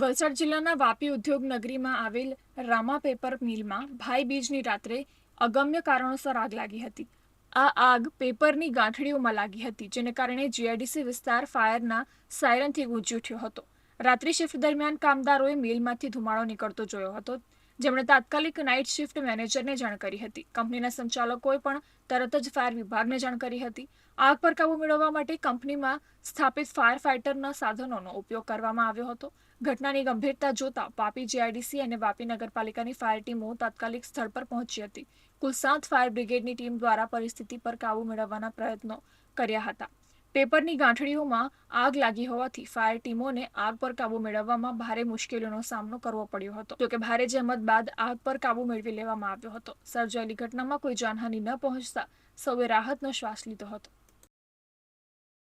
વલસાડ જિલ્લાના વાપી ઉદ્યોગ નગરીમાં આવેલ રામા પેપર મિલમાં ભાઈ બીજની રાત્રે અગમ્ય કારણોસર આગ લાગી હતી. આ આગ પેપરની ગાંઠડીઓમાં લાગી હતી, જેને કારણે જીઆઈડીસી વિસ્તાર ફાયરના સાયરનથી ગુંજી ઉઠ્યો હતો. રાત્રિ શિફ્ટ દરમિયાન કામદારોએ મિલમાંથી ધુમાડો નીકળતો જોયો હતો. જેમણે તાત્કાલિક નાઇટ શિફ્ટ મેનેજરને જાણ કરી હતી. કંપનીના સંચાલકોએ પણ તરત જ ફાયર વિભાગને જાણ કરી હતી. આગ પર કાબુ મેળવવા માટે કંપનીમાં સ્થાપિત ફાયર ફાઇટરના સાધનોનો ઉપયોગ કરવામાં આવ્યો હતો. ઘટનાની ગંભીરતા જોતા વાપી જીઆઈડીસી અને વાપી નગરપાલિકાની ફાયર ટીમો તાત્કાલિક સ્થળ પર પહોંચી હતી. કુલ સાત ફાયર બ્રિગેડની ટીમ દ્વારા પરિસ્થિતિ પર કાબુ મેળવવાના પ્રયત્નો કર્યા હતા. પેપરની ગાંઠડીઓમાં આગ લાગી હોવાથી ફાયર ટીમોને આગ પર કાબુ મેળવવામાં ભારે મુશ્કેલીઓનો સામનો કરવો પડ્યો હતો. જોકે ભારે જહેમત બાદ આગ પર કાબુ મેળવી લેવામાં આવ્યો હતો. સર્જાયેલી ઘટનામાં કોઈ જાનહાનિ ન પહોંચતા સૌએ રાહતનો શ્વાસ લીધો હતો.